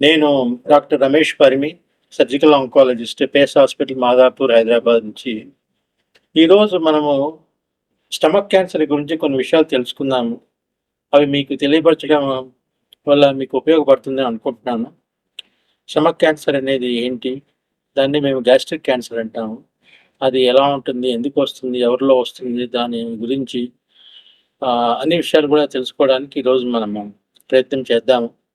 నేను doctor Ramesh Parimi surgical oncologist Pace hospital Madhapur Hyderabad నుంచి. ఈరోజు మనము స్టమక్ క్యాన్సర్ గురించి కొన్ని విషయాలు తెలుసుకుందాము. అవి మీకు తెలియపరచడం వల్ల మీకు ఉపయోగపడుతుంది అనుకుంటున్నాను. స్టమక్ క్యాన్సర్ అనేది ఏంటి? దాన్ని మేము గ్యాస్ట్రిక్ క్యాన్సర్ అంటాము. అది ఎలా ఉంటుంది? ఎందుకు వస్తుంది? ఎవరిలో వస్తుంది? దాని గురించి అన్ని విషయాలు కూడా తెలుసుకోవడానికి ఈరోజు మనము ప్రయత్నం చేద్దాము.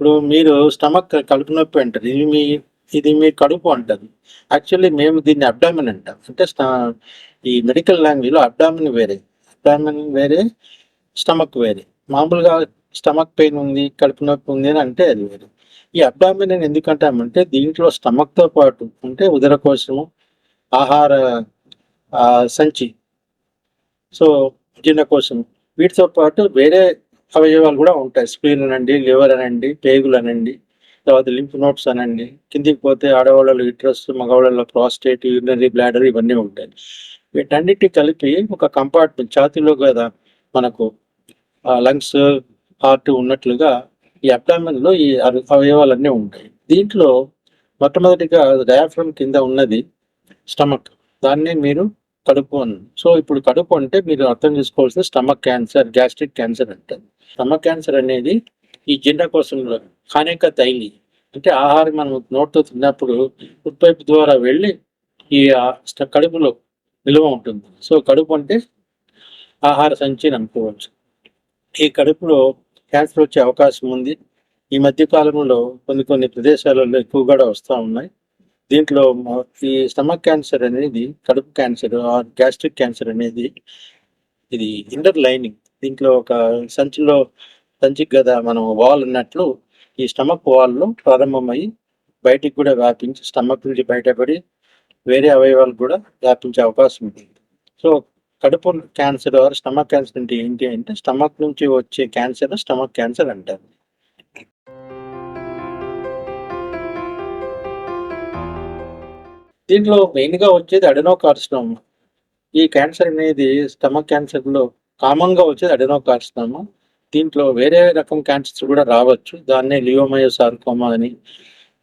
ఇప్పుడు మీరు స్టమక్ కడుపు నొప్పి అంటారు. ఇది మీ ఇది మీ కడుపు అంటారు యాక్చువల్లీ మేము దీన్ని అబ్డామిన్ అంటాం. అంటే ఈ మెడికల్ లాంగ్వేజ్లో అబ్డామిన్ వేరే. అబ్డామిన్ వేరే స్టమక్ వేరే. మామూలుగా స్టమక్ పెయిన్ ఉంది కడుపు నొప్పి ఉంది అని అంటే అది వేరే. ఈ అబ్డామిన్ అని ఎందుకంటామంటే దీంట్లో స్టమక్తో పాటు అంటే ఉదర కోసము ఆహార సంచి సో జీర్ణ కోసం వీటితో పాటు వేరే అవయవాలు కూడా ఉంటాయి. స్ప్లీన్ అనండి లివర్ అనండి పేగులు అనండి తర్వాత లింఫ్ నోట్స్ అనండి. కిందికి పోతే ఆడవాళ్ళలో యూట్రస్ మగవాళ్ళలో ప్రాస్టేట్ యూరినరీ బ్లాడర్ ఇవన్నీ ఉంటాయి. వీటన్నిటి కలిపి ఒక కంపార్ట్మెంట్ ఛాతీలో కదా మనకు లంగ్స్ హార్ట్ ఉన్నట్లుగా ఈ అబ్డామిన్లో ఈ అవయవాలన్నీ ఉంటాయి. దీంట్లో మొట్టమొదటిగా డయాఫ్రమ్ కింద ఉన్నది స్టమక్. దాన్ని మీరు కడుపు అని సో ఇప్పుడు కడుపు అంటే మీరు అర్థం చేసుకోవాల్సిన స్టమక్ క్యాన్సర్ గ్యాస్ట్రిక్ క్యాన్సర్ అంటారు. స్టమక్ క్యాన్సర్ అనేది ఈ జీర్ణకోశంలో కానేక తైలి అంటే ఆహారం మనం నోటితో తిన్నప్పుడు ఉత్పైపు ద్వారా వెళ్ళి ఈ స్ట- కడుపులో నిల్వ ఉంటుంది. సో కడుపు అంటే ఆహార సంచి అనుకోవచ్చు. ఈ కడుపులో క్యాన్సర్ వచ్చే అవకాశం ఉంది. ఈ మధ్య కాలంలో కొన్ని కొన్ని ప్రదేశాలలో ఎక్కువగా వస్తూ ఉన్నాయి. దీంట్లో ఈ స్టమక్ క్యాన్సర్ అనేది కడుపు క్యాన్సర్ ఆర్ గ్యాస్ట్రిక్ క్యాన్సర్ అనేది ఇది ఇండర్ లైనింగ్. దీంట్లో ఒక సంచిలో సంచి కదా మనం వాల్ ఉన్నట్లు ఈ స్టమక్ వాల్లో ప్రారంభమై బయటికి కూడా వ్యాపించి స్టమక్ నుంచి బయటపడి వేరే అవయవాలు కూడా వ్యాపించే అవకాశం ఉంది. సో కడుపు క్యాన్సర్ ఆర్ స్టమక్ క్యాన్సర్ అంటే ఏంటి అంటే స్టమక్ నుంచి వచ్చే క్యాన్సర్ స్టమక్ క్యాన్సర్ అంటారు. దీంట్లో మెయిన్గా వచ్చేది అడెనోకార్సినోమ్ ఈ క్యాన్సర్ అనేది స్టమక్ క్యాన్సర్లో కామన్గా వచ్చేది గా వచ్చేది దీంట్లో వేరే రకం క్యాన్సర్స్ కూడా రావచ్చు. దాన్నే లియోమయో సార్కోమా అని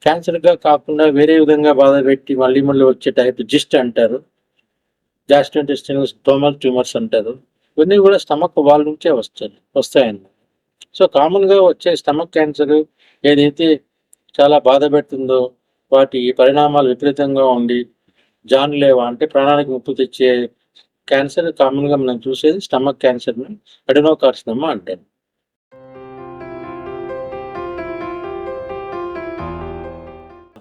క్యాన్సర్గా కాకుండా వేరే విధంగా బాధ పెట్టి మళ్ళీ మళ్ళీ వచ్చే టైప్ జిస్ట్ అంటారు. గ్యాస్ట్రోఇంటెస్టినల్ స్టోమల్ ట్యూమర్స్ అంటారు. ఇవన్నీ కూడా స్టమక్ వాల్ నుంచే వస్తాయి వస్తాయండి సో కామన్గా వచ్చే స్టమక్ క్యాన్సర్ ఏదైతే చాలా బాధ పెడుతుందో వాటి పరిణామాలు విపరీతంగా ఉండి జాన్ లేవా అంటే ప్రాణానికి ముప్పు తెచ్చే క్యాన్సర్ కామన్గా మనం చూసేది స్టమక్ క్యాన్సర్ అడెనోకార్సినమా అంటారు.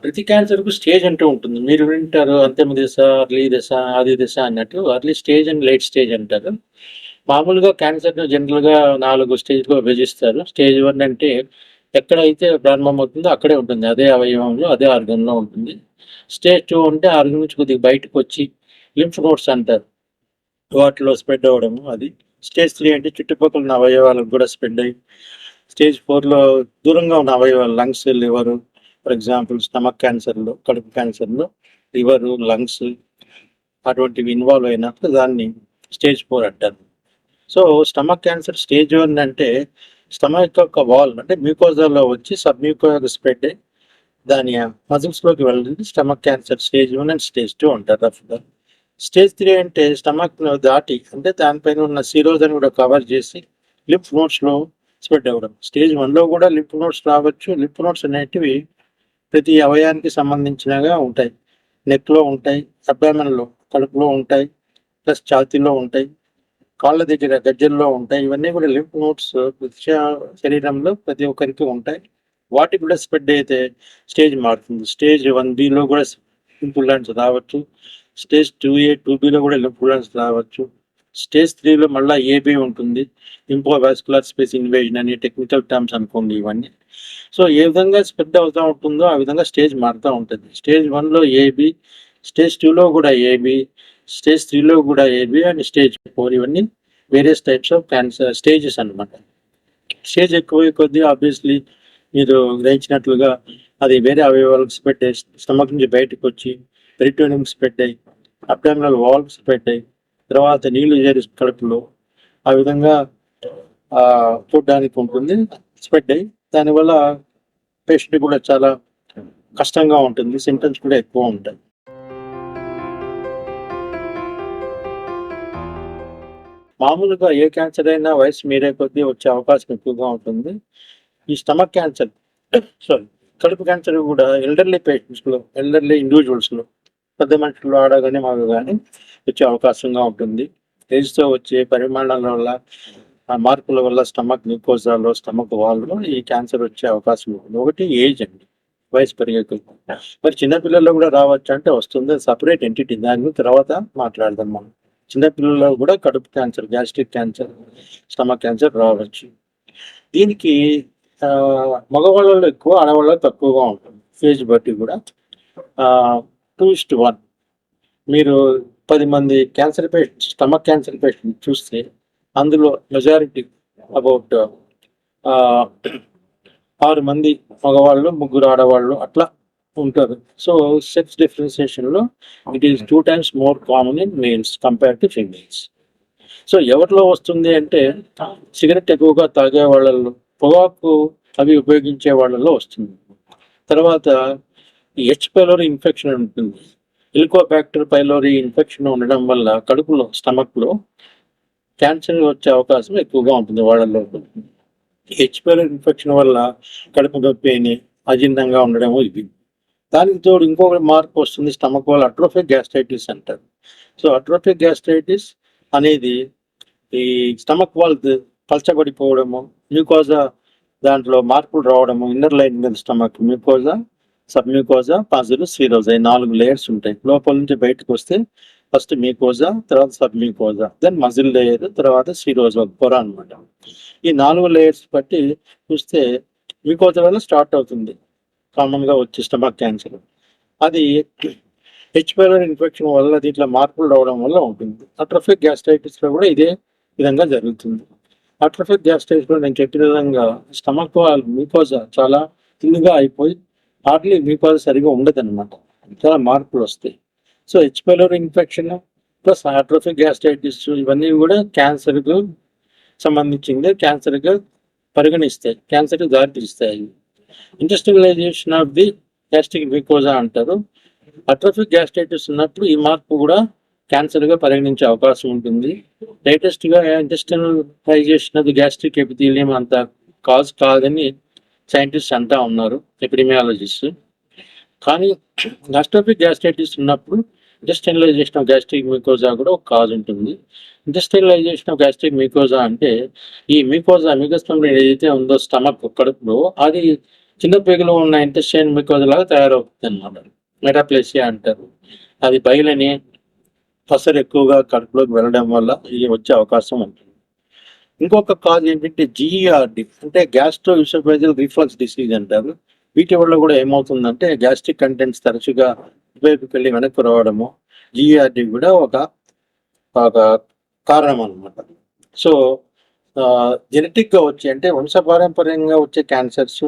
ప్రతి క్యాన్సర్కు స్టేజ్ అంటూ ఉంటుంది. మీరు వింటారు అంతిమ దశ అర్లీ దశ ఆది దశ అన్నట్టు early stage and late stage అంటారు. మామూలుగా క్యాన్సర్ జనరల్గా నాలుగు స్టేజ్ విభజిస్తారు. స్టేజ్ వన్ అంటే ఎక్కడైతే ప్రారంభం అవుతుందో అక్కడే ఉంటుంది. అదే అవయవంలో అదే ఆర్గన్లో ఉంటుంది. స్టేజ్ టూ అంటే ఆర్గన్ నుంచి కొద్దిగా బయటకు వచ్చి లింఫ్ నోట్స్ అంటారు. వాటిలో స్ప్రెడ్ అవ్వడము అది. స్టేజ్ త్రీ అంటే చుట్టుపక్కల ఉన్న అవయవాలకు కూడా స్ప్రెడ్ అయ్యి స్టేజ్ ఫోర్లో దూరంగా ఉన్న అవయవాలు lungs liver for example stomach క్యాన్సర్లో కడుపు క్యాన్సర్లో లివరు లంగ్స్ అటువంటివి ఇన్వాల్వ్ అయినప్పుడు దాన్ని స్టేజ్ ఫోర్ అంటారు. So stomach cancer stage one అంటే స్టమక్ యొక్క వాల్ అంటే మ్యూకోజాలో వచ్చి సబ్ మ్యూకోజా స్ప్రెడ్ అయ్యి దాని మజిల్స్లోకి వెళ్ళింది. Stomach cancer stage one and stage two అంటారు రఫ్గా. స్టేజ్ త్రీ అంటే స్టమక్ దాటి అంటే దానిపైన ఉన్న సిరోజ్ అని కూడా కవర్ చేసి లిప్ నోట్స్లో స్ప్రెడ్ అవ్వడం. స్టేజ్ వన్లో కూడా లిప్ నోట్స్ రావచ్చు. లిప్ నోట్స్ అనేటివి ప్రతి అవయానికి సంబంధించినగా ఉంటాయి. నెక్లో ఉంటాయి abdomen కడుపులో ఉంటాయి ప్లస్ ఛాతీలో ఉంటాయి. కాళ్ళ దగ్గర గజ్జల్లో ఉంటాయి. ఇవన్నీ కూడా లింఫ్ నోట్స్ శరీరంలో ప్రతి ఒక్కరికి ఉంటాయి. వాటికి కూడా స్ప్రెడ్ అయితే స్టేజ్ మారుతుంది. స్టేజ్ వన్ బిలో కూడా ఇంపులెన్స్ రావచ్చు. Stage two A two below కూడా ఇంపులెన్స్ రావచ్చు. స్టేజ్ త్రీలో మళ్ళీ ఏబి ఉంటుంది. ఇంపో వాస్కులర్ స్పేస్ ఇన్వేజన్ అని టెక్నికల్ టర్మ్స్ అనుకోండి ఇవన్నీ. సో ఏ విధంగా స్ప్రెడ్ అవుతూ ఉంటుందో ఆ విధంగా స్టేజ్ మారుతూ ఉంటుంది. స్టేజ్ వన్లో ఏబి స్టేజ్ టూలో కూడా ఏబి స్టేజ్ త్రీలో కూడా A B and stage four ఇవన్నీ various types of cancer stages అన్నమాట. స్టేజ్ ఎక్కువ కొద్దీ ఆబ్వియస్లీ మీరు గ్రహించినట్లుగా అది వేరే అవయవాలకు పెట్టే స్టమక్ నుంచి బయటకు వచ్చి పెరిటోనియం పెట్టాయి అబ్డామినల్ వాల్వ్ తర్వాత నీళ్ళు చేరి కడుపులో ఆ విధంగా చూడడానికి ఉంటుంది స్ప్రెడ్ అయ్యి దానివల్ల పేషెంట్ కూడా చాలా కష్టంగా ఉంటుంది సింటమ్స్ కూడా ఎక్కువ ఉంటాయి. మామూలుగా ఏ క్యాన్సర్ అయినా వయసు మీరే కొద్దీ వచ్చే అవకాశం ఎక్కువగా ఉంటుంది. ఈ స్టమక్ క్యాన్సర్ సారీ కడుపు క్యాన్సర్ కూడా ఎల్డర్లీ పేషెంట్స్లో ఎల్డర్లీ ఇండివిజువల్స్లో పెద్ద మనుషులు ఆడగానే మాకు కానీ వచ్చే అవకాశంగా ఉంటుంది. ఏజ్తో వచ్చే పరిమాణాల వల్ల ఆ మార్పుల వల్ల స్టమక్ గ్లూకోజాలో స్టమక్ వాల్లో ఈ క్యాన్సర్ వచ్చే అవకాశం ఉంటుంది. ఒకటి ఏజ్ అండి వయసు పెరిగే మరి చిన్నపిల్లల్లో కూడా రావచ్చు అంటే వస్తుంది. Separate entity. దాని తర్వాత మాట్లాడదాం మనం. చిన్నపిల్లల్లో కూడా కడుపు cancer gastric cancer stomach cancer రావచ్చు. దీనికి మగవాళ్ళలో ఎక్కువ ఆడవాళ్ళలో తక్కువగా ఉంటుంది. ఫేజ్ బట్టి కూడా. టూ ఇస్ట్ వన్ మీరు పది మంది cancer patient stomach cancer patient చూస్తే అందులో మెజారిటీ అబౌట్ ఆరు మంది మగవాళ్ళు ముగ్గురు ఆడవాళ్ళు అట్లా ఉంటారు. So sex డిఫరెన్సియేషన్లో it is two times more common in males compare to females so ఎవరిలో వస్తుంది అంటే సిగరెట్ ఎక్కువగా తాగే వాళ్ళలో పొగాకు అవి ఉపయోగించే వాళ్ళలో వస్తుంది. తర్వాత హెచ్ పైలోరీ ఇన్ఫెక్షన్ ఉంటుంది. ఇల్కోబ్యాక్టర్ పైలోరీ ఇన్ఫెక్షన్ ఉండడం వల్ల కడుపులో స్టమక్లో క్యాన్సర్ వచ్చే అవకాశం ఎక్కువగా ఉంటుంది వాళ్ళలో హెచ్ పైలోరీ ఇన్ఫెక్షన్ వల్ల కడుపు నొప్పి అని అజీర్ణంగా ఉండడము ఇది. దానికి తోడు ఇంకొక మార్పు వస్తుంది స్టమక్ వాళ్ళు అట్రోఫిక్ గ్యాస్ట్రైటిస్ అంటారు. సో అట్రోఫిక్ గ్యాస్ట్రైటిస్ అనేది ఈ స్టమక్ వాల్ పలచబడిపోవడము మ్యూకోజా దాంట్లో మార్పులు రావడము ఇన్నర్ లైన్ మీద stomach mucosa submucosa positive serosa ఈ నాలుగు లేయర్స్ ఉంటాయి. లోపల నుంచి బయటకు వస్తే ఫస్ట్ మ్యూకోజా తర్వాత sub mucosa then muscle layer తర్వాత స్వీరోజా పొర అనమాట ఈ నాలుగు లేయర్స్ బట్టి చూస్తే మ్యూకోజా వల్ల స్టార్ట్ అవుతుంది. కామన్గా వచ్చే స్టమక్ క్యాన్సర్ అది హెచ్ పైలర్ ఇన్ఫెక్షన్ వల్ల దీంట్లో మార్పులు రావడం వల్ల ఉంటుంది. అట్రఫిక్ గ్యాస్ట్రైటిస్లో కూడా ఇదే విధంగా జరుగుతుంది. అట్రఫిక్ గ్యాస్ట్రైటిస్లో నేను చెప్పిన విధంగా స్టమక్ మ్యూకోజా చాలా థిన్గా అయిపోయి హార్డ్లీ మ్యూకోజా సరిగా ఉండదు అనమాట చాలా మార్పులు వస్తాయి. So H pylori infection plus atrophic gastritis ఇవన్నీ కూడా క్యాన్సర్కు సంబంధించింది. క్యాన్సర్గా పరిగణిస్తాయి. క్యాన్సర్కి దారితీస్తాయి. Intestinalization of the gastric mucosa అంటారు. అట్రోఫిక్ గ్యాస్ట్రైటిస్ ఉన్నప్పుడు ఈ మార్పు కూడా క్యాన్సర్గా పరిగణించే అవకాశం ఉంటుంది. లేటెస్ట్గా intestinalization of the gastric epithelium అంత కాజ్ కాదని సైంటిస్ట్ అంటా ఉన్నారు ఎపిడిమియాలజిస్ట్ కానీ గ్యాస్ట్రోఫిక్ గ్యాస్ట్రైటిస్ ఉన్నప్పుడు ఇంటెస్టినలైజేషన్ ఆఫ్ గ్యాస్ట్రిక్ మ్యూకోజా కూడా ఒక కాజ్ ఉంటుంది. ఇండస్ట్రియలైజేషన్ ఆఫ్ గ్యాస్ట్రిక్ మ్యూకోజా అంటే ఈ మ్యూకోజా మ్యూకస్టమ్ ఏదైతే ఉందో స్టమక్ కడుపులో అది చిన్న పేగులో ఉన్న ఇంటెస్టైన్ మ్యూకోజా లాగా తయారవుతుంది అనమాట మెటాప్లేసియా అంటారు. అది బయలని పసరు ఎక్కువగా కడుపులోకి వెళ్ళడం వల్ల ఇది వచ్చే అవకాశం ఉంటుంది. ఇంకొక కాజ్ ఏంటంటే జిఈఆర్డి అంటే గ్యాస్ట్రో యూసోఫేజల్ రిఫ్లక్స్ డిసీజ్ అంటారు. వీటి వల్ల కూడా ఏమవుతుందంటే గ్యాస్ట్రిక్ కంటెంట్స్ తరచుగా వైపుకి వెళ్ళి వెనక్కి రావడము జిఈఆర్డి కూడా ఒక ఒక కారణం అనమాట సో జెనెటిక్గా వచ్చే అంటే వంశపారంపర్యంగా వచ్చే క్యాన్సర్స్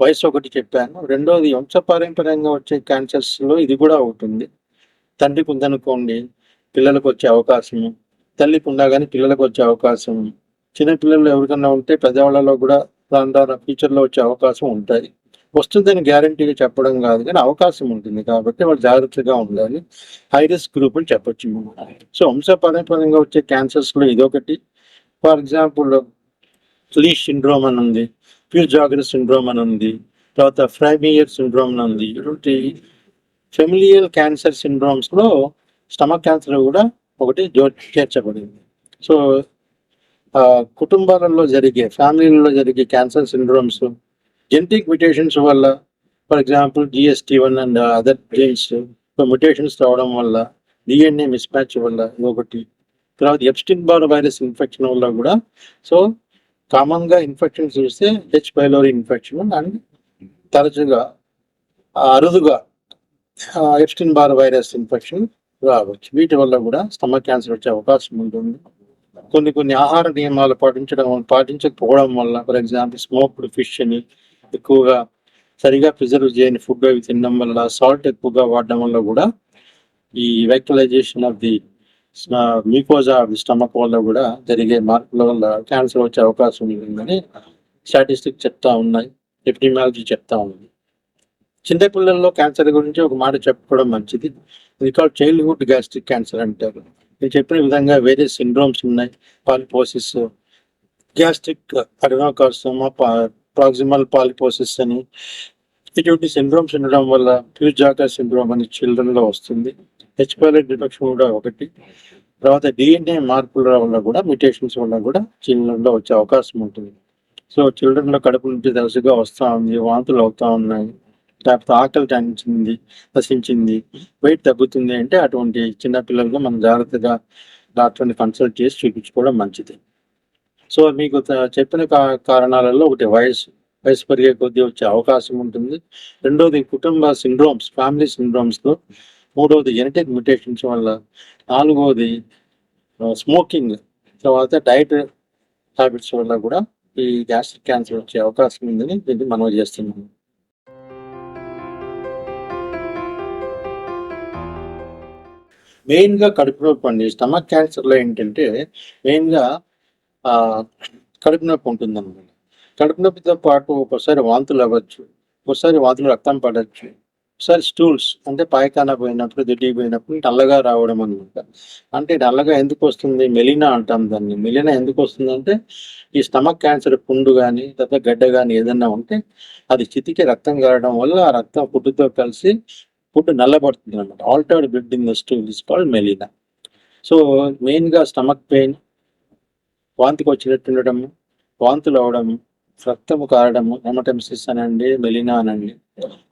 వయసు ఒకటి చెప్పాను. రెండోది వంశపారంపర్యంగా వచ్చే క్యాన్సర్స్లో ఇది కూడా ఉంటుంది తండ్రికి ఉందనుకోండి పిల్లలకు వచ్చే అవకాశము. తల్లికి ఉన్నా కానీ పిల్లలకు వచ్చే అవకాశం చిన్న పిల్లలు ఎవరికన్నా ఉంటే పెద్దవాళ్ళలో కూడా దాని ద్వారా ఫ్యూచర్లో వచ్చే అవకాశం ఉంటాయి. వస్తుందని గ్యారంటీగా చెప్పడం కాదు కానీ అవకాశం ఉంటుంది కాబట్టి వాళ్ళు జాగ్రత్తగా ఉండాలి. హై రిస్క్ గ్రూప్ అని చెప్పొచ్చు. మనం. సో వంశపారంపర్యంగా వచ్చే క్యాన్సర్స్లో ఇదొకటి. ఫర్ ఎగ్జాంపుల్ లీ సిండ్రోమ్ అని ఉంది ప్యూర్ సిండ్రోమ్ అని ఉంది తర్వాత ఫ్రైమియర్ సిండ్రోమ్ అని ఉంది. ఇటువంటి ఫెమిలియల్ క్యాన్సర్ సిండ్రోమ్స్లో స్టమక్ క్యాన్సర్ కూడా ఒకటి జో- చేర్చబడింది. సో కుటుంబాలలో జరిగే ఫ్యామిలీలలో జరిగే క్యాన్సర్ సిండ్రోమ్స్ జెనటిక్ మ్యుటేషన్స్ వల్ల for example GST one and other genes mutations రావడం వల్ల డిఎన్ఏ మిస్ మ్యాచ్ వల్ల ఒకటి తర్వాత ఎప్స్టిన్ బార్ వైరస్ ఇన్ఫెక్షన్ వల్ల కూడా. సో కామన్గా ఇన్ఫెక్షన్ చూస్తే హెచ్ పైలోరీ ఇన్ఫెక్షన్ అండ్ తరచుగా అరుదుగా ఎప్స్టిన్ బార్ వైరస్ ఇన్ఫెక్షన్ రావచ్చు. వీటి వల్ల కూడా స్టమక్ క్యాన్సర్ వచ్చే అవకాశం ఉంటుంది. కొన్ని కొన్ని ఆహార నియమాలు పాటించడం పాటించకపోవడం వల్ల ఫర్ ఎగ్జాంపుల్ స్మోక్డ్ ఫిష్ అని ఎక్కువగా సరిగా ప్రిజర్వ్ చేయని ఫుడ్ అవి తినడం వల్ల సాల్ట్ ఎక్కువగా వాడడం వల్ల కూడా ఈ వెక్టలైజేషన్ ఆఫ్ ది మీకోజా స్టమక్ వల్ల కూడా జరిగే మార్పుల వల్ల క్యాన్సర్ వచ్చే అవకాశం ఉంటుందని స్టాటిస్టిక్ చెప్తా ఉన్నాయి ఎపిడిమాలజీ చెప్తా ఉంది. చిన్నపిల్లల్లో క్యాన్సర్ గురించి ఒక మాట చెప్పుకోవడం మంచిది. ఇది కాల్ చైల్డ్హుడ్ గ్యాస్ట్రిక్ క్యాన్సర్ అంటారు. నేను చెప్పిన విధంగా వేరే సిండ్రోమ్స్ ఉన్నాయి polyposis gastric adenocarcinoma proximal polyposis అని. ఇటువంటి సిండ్రోమ్స్ ఉండడం వల్ల ఫ్యూజాకర్ సిండ్రోమ్ అని చిల్డ్రన్లో వస్తుంది. హెచ్ హెచ్పైలెట్ డిటెక్షన్ కూడా ఒకటి. తర్వాత డిఎన్ఏ మార్పుల వల్ల కూడా మ్యూటేషన్స్ వల్ల కూడా చిల్డ్రన్లో వచ్చే అవకాశం ఉంటుంది. సో చిల్డ్రన్లో కడుపు నుంచి తరచుగా వస్తూ ఉంది వాంతులు అవుతా ఉన్నాయి లేకపోతే ఆకలి టనించింది నశించింది వెయిట్ తగ్గుతుంది అంటే అటువంటి చిన్నపిల్లలకు మనం జాగ్రత్తగా డాక్టర్ని కన్సల్ట్ చేసి చూపించుకోవడం మంచిది. సో మీకు చెప్పిన కా- కారణాలలో ఒకటి వయసు. వయసు పెరిగే కొద్దీ వచ్చే అవకాశం ఉంటుంది. రెండోది కుటుంబ సిండ్రోమ్స్ ఫ్యామిలీ సిండ్రోమ్స్లో మూడవది జెనెటిక్ మ్యూటేషన్స్ వల్ల నాలుగవది స్మోకింగ్ తర్వాత డైట్ హ్యాబిట్స్ వల్ల కూడా ఈ గ్యాస్ట్రిక్ క్యాన్సర్ వచ్చే అవకాశం ఉందని దీన్ని మనం చేస్తున్నాము. మెయిన్గా కడుపు నొప్పి అండి. స్టమక్ క్యాన్సర్లో ఏంటంటే మెయిన్గా కడుపు నొప్పి ఉంటుంది అనమాట కడుపు నొప్పితో పాటు ఒకసారి వాంతులు అవ్వచ్చు. ఒకసారి వాంతులు రక్తం పడవచ్చు. ఒకసారి స్టూల్స్ అంటే పాయకాన పోయినప్పుడు దిడ్డికి పోయినప్పుడు నల్లగా రావడం అనమాట అంటే నల్లగా ఎందుకు వస్తుంది? మెలినా అంటాం దాన్ని. మెలినా ఎందుకు వస్తుంది అంటే ఈ స్టమక్ క్యాన్సర్ పుండు కానీ లేదా గడ్డ కానీ ఏదన్నా ఉంటే అది చితికి రక్తం కారడం వల్ల ఆ రక్తం ఫుడ్తో కలిసి ఫుడ్ నల్లబడుతుంది అనమాట altered blood in the stool is called melena so మెయిన్గా స్టమక్ పెయిన్ వాంతికి వచ్చినట్టు ఉండడము వాంతులు అవడము రక్తము కారడము హెమటెమ్సిస్ అనండి మెలినా అనండి.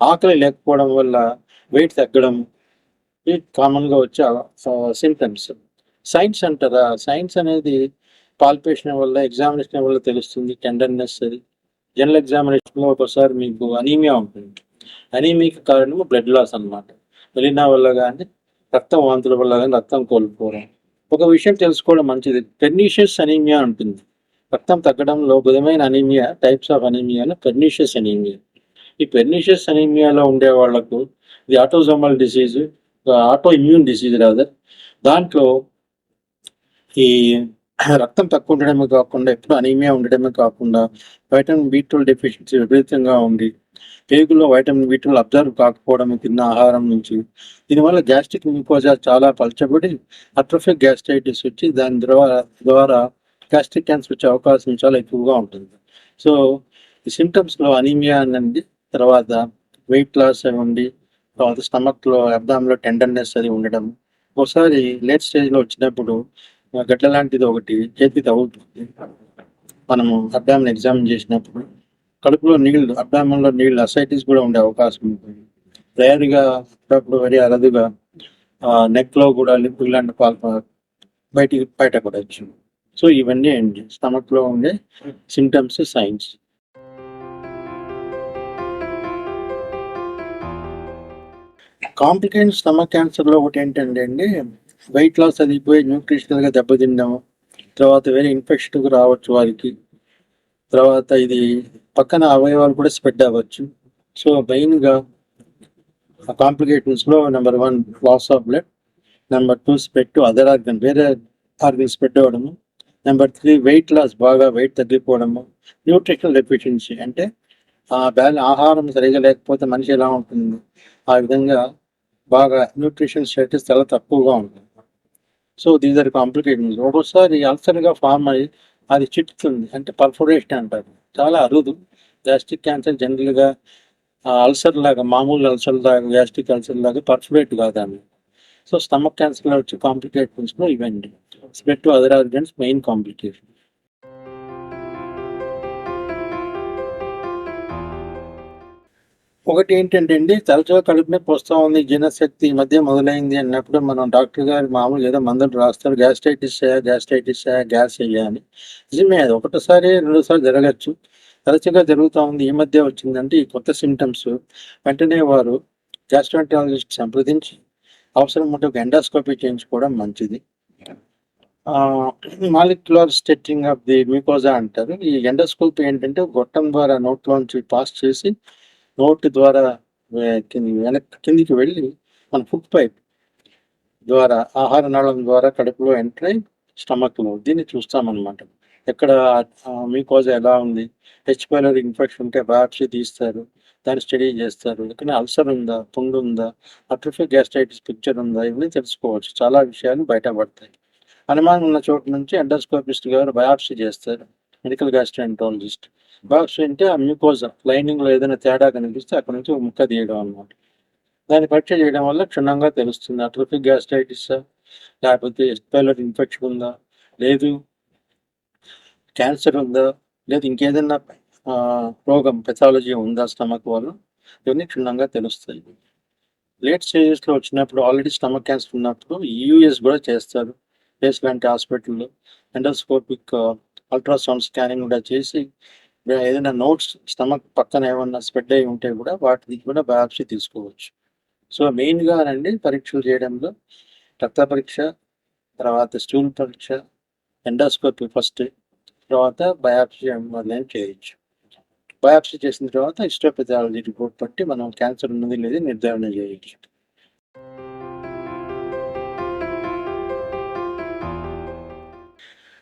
ఆకలి లేకపోవడం వల్ల వెయిట్ తగ్గడం ఇవి కామన్గా వచ్చే సింటమ్స్ సైన్స్ అంటారా? సైన్స్ అనేది పాల్పేషన్ వల్ల ఎగ్జామినేషన్ వల్ల తెలుస్తుంది టెండర్నెస్ అది. జనరల్ ఎగ్జామినేషన్లో ఒకసారి మీకు అనీమియా ఉంటుంది. అనీమియాకి కారణము బ్లడ్ లాస్ అన్నమాట. మెలినా వల్ల కానీ రక్తం వాంతుల వల్ల కానీ రక్తం కోల్పోవడం. ఒక విషయం తెలుసుకోవడం మంచిది. పెర్నీషియస్ అనీమియా ఉంటుంది. రక్తం తగ్గడంలో బుధమైన అనీమియా టైప్స్ ఆఫ్ అనీమియాను పెర్నీషియస్ అనీమియా ఈ పెర్నీషియస్ అనీమియాలో ఉండే వాళ్ళకు ఇది autosomal disease autoimmune disease rather దాంట్లో ఈ రక్తం తక్కువ ఉండడమే కాకుండా ఎప్పుడు అనీమియా ఉండడమే కాకుండా వైటమిన్ బి ట్వెల్వ్ డెఫిషియన్సీ విపరీతంగా ఉంది పేగులో వైటమిన్ బి ట్వెల్వ్ అబ్జర్వ్ కాకపోవడం తిన్న ఆహారం నుంచి దీనివల్ల గ్యాస్ట్రిక్ మ్యూకోజా చాలా పలచబడి అట్రోఫిక్ గ్యాస్ట్రైటిస్ వచ్చి దాని ద్వారా ద్వారా గ్యాస్ట్రిక్ క్యాన్సర్ వచ్చే అవకాశం చాలా ఎక్కువగా ఉంటుంది. సో ఈ సిమ్టమ్స్లో అనీమియా అనండి తర్వాత వెయిట్ లాస్ అవి ఉండి తర్వాత స్టమక్లో అబ్దామ్లో టెండర్నెస్ అది ఉండడం. ఒకసారి లేట్ స్టేజ్లో వచ్చినప్పుడు గడ్డ లాంటిది ఒకటి చేతికి తగ్గుతుంది మనము అబ్డామిన్ ఎగ్జామిన్ చేసినప్పుడు కడుపులో నీళ్ళు అబ్డామిన్లో నీళ్ళు అసైటిస్ కూడా ఉండే అవకాశం ఉంటుంది. రేర్గా అప్పుడప్పుడు వెరీ అరదుగా నెక్లో కూడా లిప్ ఇలాంటి పాల్ప బయటికి బయటపడవచ్చు. సో ఇవన్నీ అండి స్టమక్లో ఉండే సిమ్టమ్స్ సైన్స్. కాంప్లికేషన్ స్టమక్ క్యాన్సర్లో ఒకటి ఏంటంటే అండి వెయిట్ లాస్ అది పోయి న్యూట్రిషనల్గా దెబ్బతిన్నాము. తర్వాత వేరే ఇన్ఫెక్షన్ రావచ్చు వారికి. తర్వాత ఇది పక్కన అవయవాలు కూడా స్ప్రెడ్ అవ్వచ్చు. సో మెయిన్గా లో number one loss of blood number two spread to other organ వేరే ఆర్గన్ స్ప్రెడ్ అవ్వడము. నెంబర్ త్రీ వెయిట్ లాస్ బాగా వెయిట్ తగ్గిపోవడము న్యూట్రిషనల్ డెఫిషియన్సీ అంటే ఆ బ్యాల ఆహారం సరిగా లేకపోతే మనిషి ఎలా ఉంటుంది? ఆ విధంగా బాగా న్యూట్రిషన్ స్టేటస్ చాలా తక్కువగా ఉంటుంది. సో దీస్ ఆర్ కాంప్లికేషన్స్ ఒక్కోసారి అల్సర్గా ఫామ్ అయ్యి అది చిట్టుతుంది అంటే పర్ఫోరేషన్ అంటారు. చాలా అరుదు. గ్యాస్ట్రిక్ క్యాన్సర్ జనరల్గా అల్సర్ లాగా మామూలు అల్సర్ లాగా గ్యాస్ట్రిక్ అల్సర్ లాగా పర్ఫొరేట్ కాదండి సో స్టమక్ క్యాన్సర్ వచ్చే కాంప్లికేషన్స్లో ఇవండి spread to other organs main complication. ఒకటి ఏంటంటే అండి తరచుగా కడుపు నొప్పి వస్తూ ఉంది జీర్ణశక్తి ఈ మధ్య మొదలైంది అన్నప్పుడు మనం డాక్టర్ గారు మామూలు ఏదో మందులు రాస్తారు గ్యాస్ట్రైటిస్ గ్యాస్ట్రైటిస్ గ్యాస్ అయ్యా అని. నిజమే అది ఒకటిసారి రెండోసారి జరగచ్చు. తరచుగా జరుగుతూ ఉంది ఈ మధ్య వచ్చిందంటే ఈ కొత్త సిమ్టమ్స్ వెంటనే వారు గ్యాస్ట్రాంటాలజిస్ట్ సంప్రదించి అవసరం ఉంటే ఒక ఎండాస్కోపీ చేయించుకోవడం మంచిది. Molecular stretching of the mucosa అంటారు. ఈ ఎండోస్కోపీ ఏంటంటే గొట్టం ద్వారా నోట్లోంచి పాస్ చేసి నోటి ద్వారా వెనక్కి కిందికి వెళ్ళి మన ఫుడ్ పైప్ ద్వారా ఆహార నాళం ద్వారా కడుపులో ఎంటర్ అయి స్టమక్లో దీన్ని చూస్తామన్నమాట. ఎక్కడ మీకోజ ఎలా ఉంది? హెచ్ పైలర్ ఇన్ఫెక్షన్ ఉంటే బాప్సీ తీస్తారు. దాన్ని స్టడీ చేస్తారు. ఇక్కడ అల్సర్ ఉందా? పుండు ఉందా? అట్రోఫిక్ గ్యాస్ట్రైటిస్ పిక్చర్ ఉందా? ఇవన్నీ తెలుసుకోవచ్చు. చాలా విషయాలు బయటపడతాయి. అనుమానం ఉన్న చోటు నుంచి ఎండోస్కోపిస్ట్ గారు బయాప్సీ చేస్తారు. మెడికల్ గ్యాస్ట్రాంటాలజిస్ట్ బయాప్సీ అంటే ఆ మ్యూకోజా లైనింగ్లో ఏదైనా తేడా కనిపిస్తే అక్కడ నుంచి ఒక ముక్క తీయడం అనమాట దాన్ని పరీక్ష చేయడం వల్ల క్షుణ్ణంగా తెలుస్తుంది? అట్రోఫిక్ గ్యాస్ట్రైటిస్ లేకపోతే ఎస్పైలర్ ఇన్ఫెక్షన్ ఉందా? లేదు. క్యాన్సర్ ఉందా? లేదు ఇంకేదైనా రోగం పెథాలజీ ఉందా స్టమక్ వల్ల ఇవన్నీ క్షుణ్ణంగా తెలుస్తాయి. లేట్ స్టేజెస్లో వచ్చినప్పుడు ఆల్రెడీ స్టమక్ క్యాన్సర్ ఉన్నప్పుడు యూఎస్ కూడా చేస్తారు. ఫేస్ లాంటి హాస్పిటల్లో ఎండోస్కోపిక్ అల్ట్రాసౌండ్ స్కానింగ్ కూడా చేసి ఏదైనా నోట్స్ స్టమక్ పక్కన ఏమన్నా స్ప్రెడ్ అయి ఉంటే కూడా వాటికి కూడా బయాప్సీ తీసుకోవచ్చు. సో మెయిన్గా అండి పరీక్షలు చేయడంలో. రక్త పరీక్ష తర్వాత స్టూల్ పరీక్ష ఎండోస్కోపీ ఫస్ట్ తర్వాత బయాప్సీ అనేది చేయొచ్చు బయాప్సీ చేసిన తర్వాత హిస్టోపెథాలజీ రిపోర్ట్ బట్టి మనం క్యాన్సర్ ఉన్నది లేదు నిర్ధారణ చేయొచ్చు.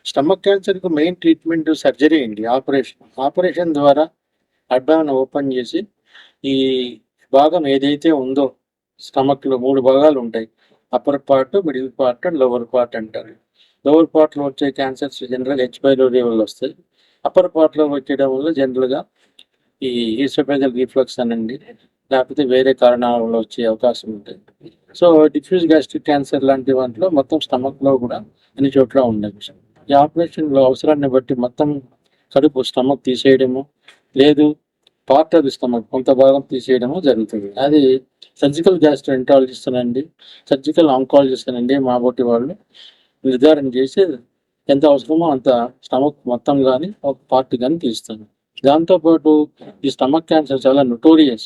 స్టమక్ క్యాన్సర్కు మెయిన్ ట్రీట్మెంట్ సర్జరీ అండి ఆపరేషన్. ఆపరేషన్ ద్వారా అడ్డాన్ని ఓపెన్ చేసి ఈ భాగం ఏదైతే ఉందో స్టమక్లో మూడు భాగాలు ఉంటాయి. Upper part middle part and lower part అంటారు. లోవర్ పార్ట్లో వచ్చే క్యాన్సర్స్ జనరల్గా హెచ్ పైలోరీ వల్ల వస్తాయి. అప్పర్ పార్ట్లో వచ్చేయడం వల్ల జనరల్గా ఈ ఈసోఫేజల్ రీఫ్లక్స్ అనండి. లేకపోతే వేరే కారణాల వల్ల వచ్చే అవకాశం ఉంటుంది. సో డిఫ్యూజ్ గ్యాస్ట్రిక్ క్యాన్సర్ లాంటి వాటిలో మొత్తం స్టమక్లో కూడా అన్ని చోట్ల ఉండొచ్చు. ఈ ఆపరేషన్లో అవసరాన్ని బట్టి మొత్తం కడుపు స్టమక్ తీసేయడము లేదు పార్ట్ ఆఫ్ స్టమక్ కొంత భాగం తీసేయడము జరుగుతుంది. అది సర్జికల్ గ్యాస్ట్రోఎంటాలజిస్ట్ అనండి సర్జికల్ ఆంకాలజిస్ట్ అనండి మా బోటి వాళ్ళు నిర్ధారణ చేసి ఎంత అవసరమో అంత స్టమక్ మొత్తం కానీ ఒక పార్ట్ కానీ తీస్తాను దాంతోపాటు ఈ స్టమక్ క్యాన్సర్ చాలా నొటోరియస్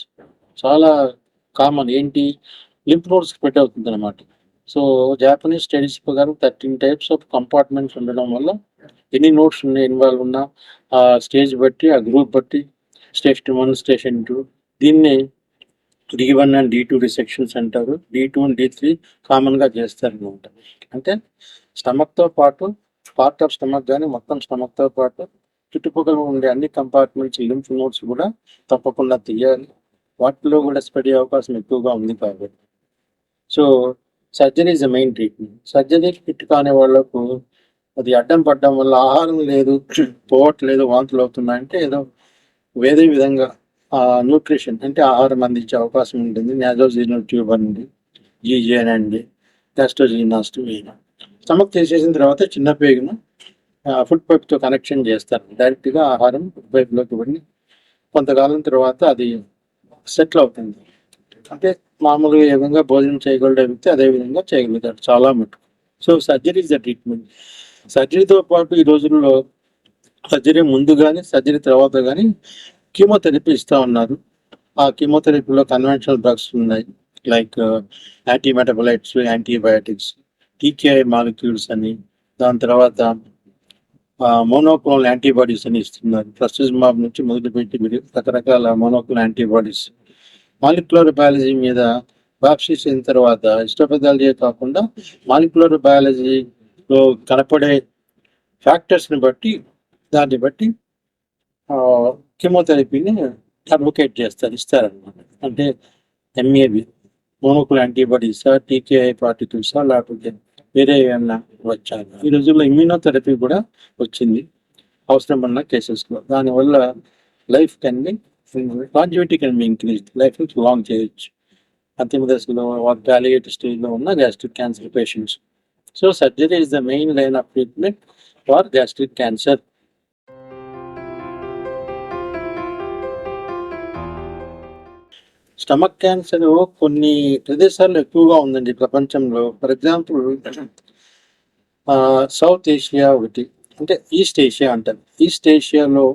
చాలా కామన్ ఏంటి? లింప్ నోడ్స్ స్ప్రెడ్ అవుతుంది అనమాట సో జాపనీస్ స్టడీస్ ప్రకారం థర్టీన్ టైప్స్ ఆఫ్ కంపార్ట్మెంట్స్ ఉండడం వల్ల ఎన్ని నోట్స్ ఉన్నాయి ఇన్వాల్వ్ ఉన్నా ఆ స్టేజ్ బట్టి ఆ గ్రూప్ బట్టి స్టేషన్ వన్ స్టేషన్ టూ దీన్ని D one and D two resections అంటారు. D two and D three కామన్గా చేస్తారనమాట అంటే స్టమక్తో పాటు పార్ట్ ఆఫ్ స్టమక్ కానీ మొత్తం స్టమక్తో పాటు చుట్టుపక్కల ఉండే అన్ని కంపార్ట్మెంట్స్ లింఫ్ నోట్స్ కూడా తప్పకుండా తీయాలి. వాటిలో కూడా స్ప్రెడ్ అయ్యే అవకాశం ఎక్కువగా ఉంది కాబట్టి. So surgery is the main treatment surgery fit కాని వాళ్ళకు అది అడ్డం పడడం వల్ల ఆహారం లేదు పోవట్లేదు వాంతులు అవుతున్నాయంటే ఏదో వేరే విధంగా న్యూట్రిషన్ అంటే ఆహారం అందించే అవకాశం ఉంటుంది. నాజోజినల్ ట్యూబ్ అండి జీజేన్ అండి గ్యాస్ట్రోజినాస్ట్ స్టమక్ తీసేసిన తర్వాత చిన్న పేగును ఫుడ్ పైప్తో కనెక్షన్ చేస్తారు. డైరెక్ట్గా ఆహారం ఫుడ్ పైప్లోకి పడి కొంతకాలం తర్వాత అది సెటిల్ అవుతుంది. అంటే మామూలుగా ఏ విధంగా భోజనం చేయగలడే వ్యక్తి అదే విధంగా చేయగలుగుతారు చాలా మటుకు. So surgery is the treatment సర్జరీతో పాటు ఈ రోజుల్లో సర్జరీ ముందు కానీ సర్జరీ తర్వాత కానీ కీమోథెరపీ ఇస్తూ ఉన్నారు. ఆ కీమోథెరపీలో కన్వెన్షనల్ డ్రగ్స్ ఉన్నాయి. Like antimetabolites antibiotics TKI molecules అని దాని తర్వాత మోనోక్లోనల్ యాంటీబాడీస్ అని ఇస్తున్నారు. ఫ్లస్టిజ్మాబ్ నుంచి మొదలుపెట్టి మీరు రకరకాల మోనోక్లోనల్ యాంటీబాడీస్ మాలిక్యులర్ బయాలజీ మీద బాప్సీ చేసిన తర్వాత ఇష్టపదాలజీ కాకుండా మాలిక్యులర్ బయాలజీలో కనపడే ఫ్యాక్టర్స్ని బట్టి దాన్ని బట్టి కెమోథెరపీని అడ్వకేట్ చేస్తారు ఇస్తారనమాట అంటే ఎంఏబి మోనోకుల్ యాంటీబాడీసా టీకేఐ పార్టికల్సా లేకపోతే వేరే ఏమన్నా వచ్చారు? ఈ రోజుల్లో ఇమ్యూనోథెరపీ కూడా వచ్చింది. అవసరం ఉన్న కేసెస్లో దానివల్ల life can be longevity can be increase life long చేయొచ్చు. అంతిమ దశలో ప్యాలియేటివ్ స్టేజ్లో ఉన్న gastric cancer patients so surgery is the main line of treatment for gastric cancer stomach cancer కొన్ని ప్రదేశాల్లో ఎక్కువగా ఉందండి ప్రపంచంలో. ఫర్ ఎగ్జాంపుల్ సౌత్ ఏషియా ఒకటి అంటే ఈస్ట్ ఏషియా అంటారు. ఈస్ట్ ఏషియాలో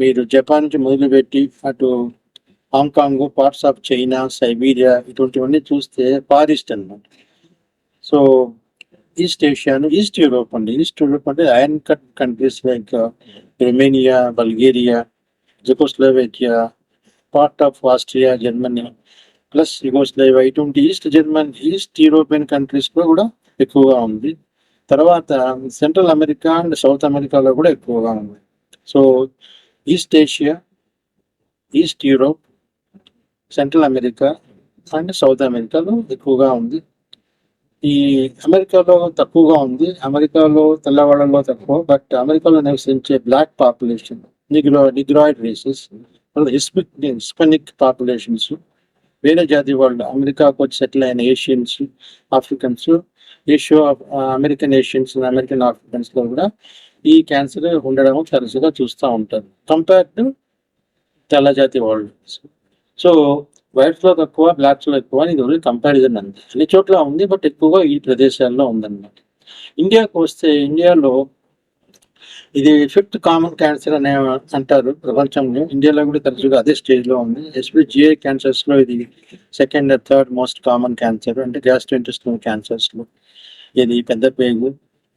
మీరు జపాన్ నుంచి మొదలుపెట్టి అటు Hong Kong parts of China Siberia ఇటువంటివన్నీ చూస్తే ఫారెస్ట్ అనమాట సో ఈస్ట్ ఏషియాను ఈస్ట్ యూరోప్ అండి. ఈస్ట్ యూరోప్ అంటే iron curtain countries like Romania Bulgaria Czechoslovakia part of Austria Germany plus Yugoslavia ఇటువంటి ఈస్ట్ జర్మన్ ఈస్ట్ యూరోపియన్ కంట్రీస్లో కూడా ఎక్కువగా ఉంది. తర్వాత సెంట్రల్ అమెరికా అండ్ సౌత్ అమెరికాలో కూడా ఎక్కువగా ఉంది. So east Asia east Europe central America and south అమెరికాలో ఎక్కువగా ఉంది. ఈ అమెరికాలో తక్కువగా ఉంది. అమెరికాలో తెల్లవాళ్ళలో తక్కువ బట్ అమెరికాలో నివసించే black population Negro Negroid races Hispanic Hispanic populations వేరే జాతి వాళ్ళు అమెరికాకు వచ్చి సెటిల్ అయిన Asians Africans Asian American Asians American ఆఫ్రికన్స్లో కూడా ఈ క్యాన్సర్ ఉండడం తరచుగా చూస్తూ ఉంటారు. కంపేర్ టు తెల్ల జాతి వాళ్ళు. సో వైట్స్లో తక్కువ బ్లాక్స్లో ఎక్కువ అని ఇది ఓన్లీ కంపారిజన్ అంతే. అన్ని చోట్ల ఉంది బట్ ఎక్కువగా ఈ ప్రదేశాల్లో ఉందన్నమాట. ఇండియాకు వస్తే ఇండియాలో ఇది ఫిఫ్త్ కామన్ క్యాన్సర్ అనే అంటారు ప్రపంచంలో. ఇండియాలో కూడా తరచుగా అదే స్టేజ్లో ఉంది ఎస్పెషల్ జిఐ క్యాన్సర్స్లో ఇది second third most common cancer అంటే గ్యాస్ట్రో ఇంటెస్టినల్ క్యాన్సర్స్లో ఇది పెద్ద పేగు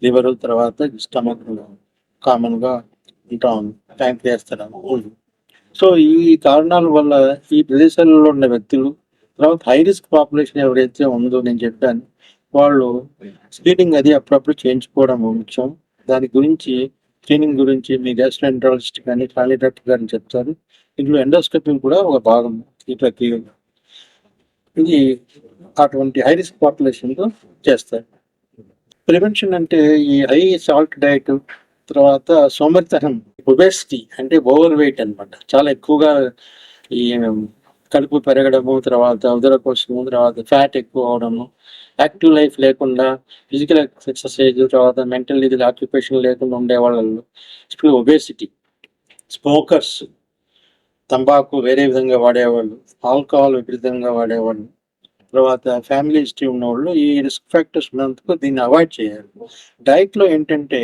లివర్ తర్వాత స్టమక్ కామన్గా ఉంటా ఉంది. ప్యాంక్రియాస్ ఉంది సో ఈ కారణాల వల్ల ఈ ప్రదేశాలలో ఉన్న వ్యక్తులు తర్వాత హై రిస్క్ పాపులేషన్ ఎవరైతే ఉందో నేను చెప్పాను వాళ్ళు స్క్రీనింగ్ అది అప్పుడప్పుడు చేయించుకోవడం ముఖ్యం. దాని గురించి స్క్రీనింగ్ గురించి మీ గ్యాస్ట్రాంట్రాలజిస్ట్ కానీ ఫ్యామిలీ డాక్టర్ గారిని చెప్తారు. ఇందులో ఎండోస్కోపీ కూడా ఒక భాగం ఈ ప్రక్రియలో. ఇది అటువంటి హై రిస్క్ పాపులేషన్తో చేస్తారు. ప్రివెన్షన్ అంటే ఈ హై సాల్ట్ డైట్ తర్వాత సోమరితనం ఒబెసిటీ అంటే ఓవర్ వెయిట్ అనమాట చాలా ఎక్కువగా ఈ కడుపు పెరగడము తర్వాత ఉదరకోశము తర్వాత ఫ్యాట్ ఎక్కువ అవడము యాక్టివ్ లైఫ్ లేకుండా ఫిజికల్ ఎక్సర్సైజ్ తర్వాత మెంటల్ ఇది ఆక్యుపేషన్ లేకుండా ఉండే వాళ్ళు ఇప్పుడు ఒబేసిటీ స్మోకర్స్ తంబాకు వేరే విధంగా వాడేవాళ్ళు ఆల్కహాల్ విపరీతంగా వాడేవాళ్ళు తర్వాత ఫ్యామిలీ హిస్టరీ ఉన్నవాళ్ళు ఈ రిస్క్ ఫ్యాక్టర్స్ ఉన్నందుకు దీన్ని అవాయిడ్ చేయాలి. డైట్లో ఏంటంటే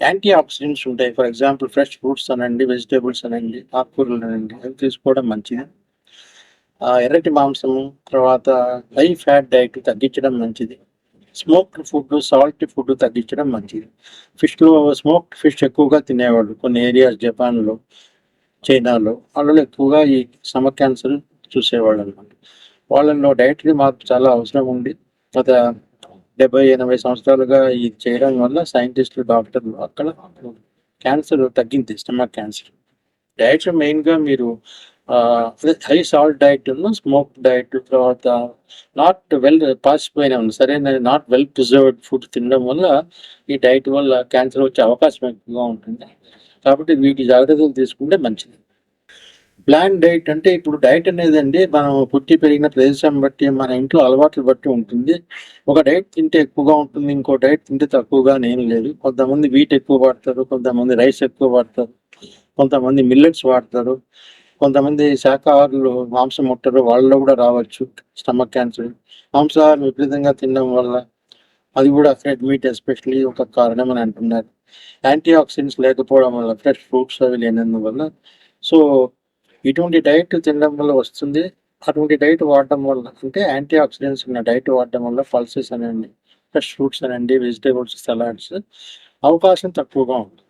యాంటీ ఆక్సిడెంట్స్ ఉంటాయి. ఫర్ ఎగ్జాంపుల్ ఫ్రెష్ ఫ్రూట్స్ అనండి వెజిటేబుల్స్ అనండి ఆకుకూరలు అనండి అవి తీసుకోవడం మంచిది. ఎర్రటి మాంసము తర్వాత హై ఫ్యాట్ డైట్ తగ్గించడం మంచిది. స్మోక్ ఫుడ్ సాల్ట్ ఫుడ్ తగ్గించడం మంచిది. ఫిష్లో స్మోక్ ఫిష్ ఎక్కువగా తినేవాళ్ళు కొన్ని ఏరియాస్ జపాన్లో చైనాలో. వాళ్ళలో ఎక్కువగా ఈ స్టమక్ క్యాన్సర్ చూసేవాళ్ళు అనమాట వాళ్ళలో డైటరీ మార్పు చాలా అవసరం ఉంది. గత డెబ్బై ఎనభై సంవత్సరాలుగా ఇది చేయడం వల్ల సైంటిస్టులు డాక్టర్లు అక్కడ క్యాన్సర్ తగ్గింది స్టమక్ క్యాన్సర్ డైట్ మెయిన్గా మీరు high salt diet smoke diet తర్వాత నాట్ వెల్ పాసిపోయినా ఉంది సరైన నాట్ వెల్ ప్రిజర్వ్డ్ ఫుడ్ తినడం వల్ల ఈ డైట్ వల్ల క్యాన్సర్ వచ్చే అవకాశం ఎక్కువగా ఉంటుంది. కాబట్టి వీటి జాగ్రత్తలు తీసుకుంటే మంచిది. ప్లాన్ డైట్ అంటే ఇప్పుడు డైట్ అనేది అండి మనం పుట్టి పెరిగిన ప్రదేశం బట్టి మన ఇంట్లో అలవాట్లు బట్టి ఉంటుంది. ఒక డైట్ తింటే ఎక్కువగా ఉంటుంది ఇంకో డైట్ తింటే తక్కువగా నేను లేదు. కొంతమంది వీట్ ఎక్కువ వాడతారు కొంతమంది రైస్ ఎక్కువ వాడతారు కొంతమంది మిల్లెట్స్ వాడతారు. కొంతమంది శాకాహారులు మాంసం ముట్టరు వాళ్ళలో కూడా రావచ్చు స్టమక్ క్యాన్సర్. మాంసాహారం విపరీతంగా తినడం వల్ల అది కూడా ఫ్రెడ్ మీట్ ఎస్పెషల్లీ ఒక కారణం అని అంటున్నారు. యాంటీ ఆక్సిడెంట్స్ లేకపోవడం వల్ల ఫ్రెష్ ఫ్రూట్స్ అవి లేనందువల్ల. సో ఇటువంటి డైట్ తినడం వల్ల వస్తుంది. అటువంటి డైట్ వాడడం వల్ల అంటే యాంటీ ఆక్సిడెంట్స్ ఉన్న డైట్ వాడడం వల్ల పల్సెస్ అనండి ఫ్రెష్ ఫ్రూట్స్ అనండి వెజిటేబుల్స్ సలాడ్స్ అవకాశం తక్కువగా ఉంటుంది.